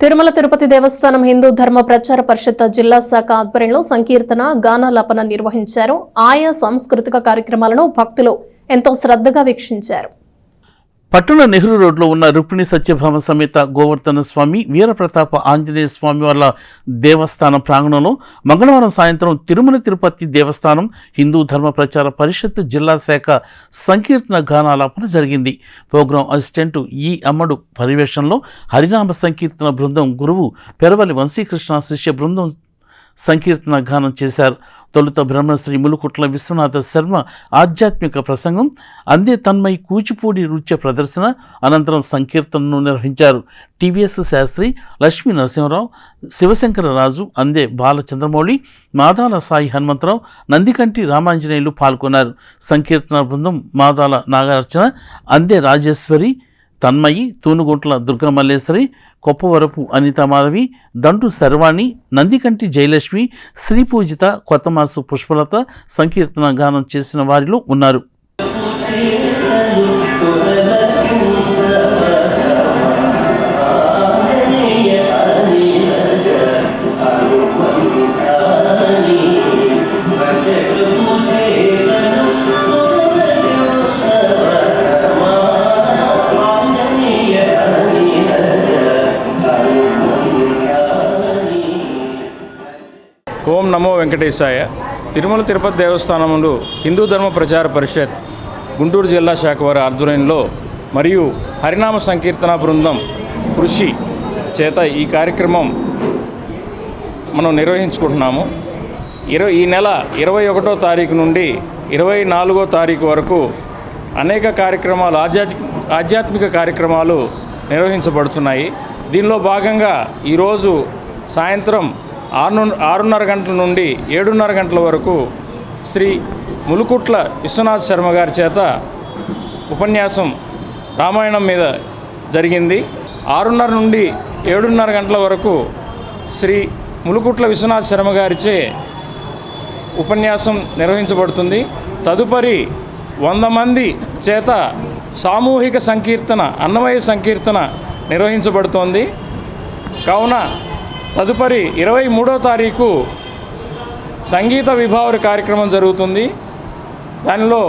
తిరుమల తిరుపతి దేవస్థానం హిందూ ధర్మ ప్రచార పరిషత్ జిల్లా శాఖ ఆధ్వర్యంలో సంకీర్తన గానాలాపన నిర్వహించారు. ఆయా సాంస్కృతిక కార్యక్రమాలను భక్తులు ఎంతో శ్రద్ధగా వీక్షించారు. పట్టణ నెహ్రూ రోడ్లో ఉన్న రుక్మిణి సత్యభామ సమేత గోవర్ధన స్వామి వీరప్రతాప ఆంజనేయ స్వామి వాళ్ళ దేవస్థానం ప్రాంగణంలో మంగళవారం సాయంత్రం తిరుమల తిరుపతి దేవస్థానం హిందూ ధర్మ ప్రచార పరిషత్ జిల్లా శాఖ సంకీర్తన గానాలాపన జరిగింది. ప్రోగ్రాం అసిస్టెంట్ ఈ అమ్మడు పర్యవేక్షణలో హరినామ సంకీర్తన బృందం గురువు పెరవలి వంశీకృష్ణ శిష్య బృందం సంకీర్తన గానం చేశారు. తొలుత బ్రహ్మశ్రీ ములుకుట్ల విశ్వనాథ శర్మ ఆధ్యాత్మిక ప్రసంగం అందే తన్మయి కూచిపూడి నృత్య ప్రదర్శన అనంతరం సంకీర్తనను నిర్వహించారు. టీవీఎస్ శాస్త్రి లక్ష్మీ నరసింహరావు శివశంకరరాజు అందే బాలచంద్రమౌళి మాదాల సాయి హనుమంతరావు నందికంటి రామాంజనేయులు పాల్గొన్నారు. సంకీర్తన బృందం మాదాల నాగార్చన అందే రాజేశ్వరి తన్మయి తూనుగుంట్ల దుర్గమల్లేశ్వరి కొప్పవరపు అనితామాధవి దంటు శర్వాణి నందికంటి జయలక్ష్మి శ్రీపూజిత కొత్తమాసు పుష్పలత సంకీర్తన గానం చేసిన వారిలో ఉన్నారు. నమో వెంకటేశాయ. తిరుమల తిరుపతి దేవస్థానములు హిందూ ధర్మ ప్రచార పరిషత్ గుంటూరు జిల్లా శాఖ వారి ఆధ్వర్యంలో మరియు హరినామ సంకీర్తన బృందం కృషి చేత ఈ కార్యక్రమం మనం నిర్వహించుకుంటున్నాము. ఇరవై ఈ నెల ఇరవై ఒకటో తారీఖు నుండి ఇరవై నాలుగో తారీఖు వరకు అనేక కార్యక్రమాలు ఆధ్యాత్మిక ఆధ్యాత్మిక కార్యక్రమాలు నిర్వహించబడుతున్నాయి. దీనిలో భాగంగా ఈరోజు సాయంత్రం ఆరు ఆరున్నర గంటల నుండి ఏడున్నర గంటల వరకు శ్రీ ములుకుట్ల విశ్వనాథ్ శర్మ గారి చేత ఉపన్యాసం రామాయణం మీద జరిగింది. ఆరున్నర నుండి ఏడున్నర గంటల వరకు శ్రీ ములుకుట్ల విశ్వనాథ్ శర్మ గారిచే ఉపన్యాసం నిర్వహించబడుతుంది. తదుపరి వంద మంది చేత సామూహిక సంకీర్తన అన్నమయ సంకీర్తన నిర్వహించబడుతోంది. కావున తదుపరి ఇరవై మూడో తారీఖు సంగీత విభావరి కార్యక్రమం జరుగుతుంది. దానిలో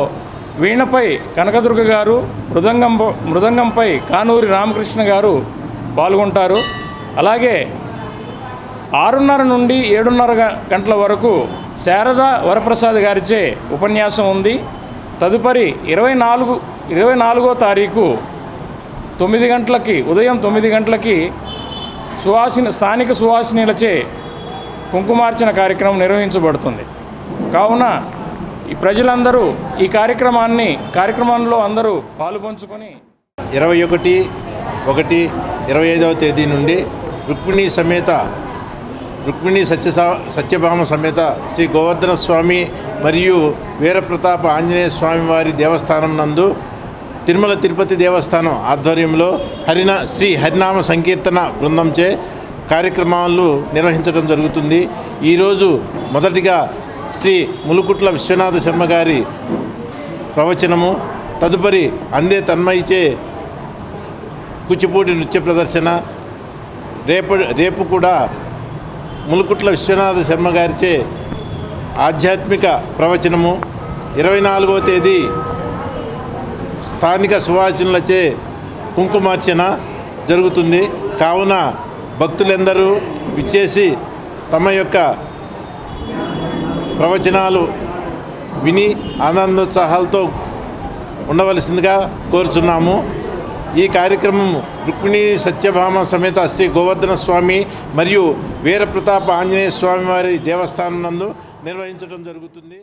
వీణపై కనకదుర్గ గారు మృదంగం మృదంగంపై కానూరి రామకృష్ణ గారు పాల్గొంటారు. అలాగే ఆరున్నర నుండి ఏడున్నర గంటల వరకు శారద వరప్రసాద్ గారిచే ఉపన్యాసం ఉంది. తదుపరి ఇరవై నాలుగు ఇరవై నాలుగో తారీఖు తొమ్మిది గంటలకి ఉదయం తొమ్మిది గంటలకి సువాసిని స్థానిక సువాసినిలచే కుంకుమార్చన కార్యక్రమం నిర్వహించబడుతుంది. కావున ఈ ప్రజలందరూ ఈ కార్యక్రమాన్ని కార్యక్రమంలో అందరూ పాలుపంచుకొని ఇరవై ఒకటి ఒకటి ఇరవై ఐదవ తేదీ నుండి రుక్మిణి సమేత రుక్మిణి సత్య సత్యభామ సమేత శ్రీ గోవర్ధన స్వామి మరియు వీరప్రతాప ఆంజనేయ స్వామి వారి దేవస్థానం నందు తిరుమల తిరుపతి దేవస్థానం ఆధ్వర్యంలో హరిన శ్రీ హరినామ సంకీర్తన బృందంచే కార్యక్రమాలు నిర్వహించడం జరుగుతుంది. ఈరోజు మొదటిగా శ్రీ ములుకుట్ల విశ్వనాథ శర్మ గారి ప్రవచనము తదుపరి అందే తన్మయిచే కూచిపూడి నృత్య ప్రదర్శన రేపు రేపు కూడా ములుకుట్ల విశ్వనాథ శర్మ గారిచే ఆధ్యాత్మిక ప్రవచనము ఇరవై నాలుగవ తేదీ స్థానిక సువాసనలచే కుంకుమార్చన జరుగుతుంది. కావున భక్తులందరూ విచ్చేసి తమ యొక్క ప్రవచనాలు విని ఆనందోత్సాహాలతో ఉండవలసిందిగా కోరుచున్నాము. ఈ కార్యక్రమం రుక్మిణి సత్యభామ సమేత శ్రీ గోవర్ధన స్వామి మరియు వీరప్రతాప ఆంజనేయ స్వామి వారి దేవస్థానం నందు నిర్వహించడం జరుగుతుంది.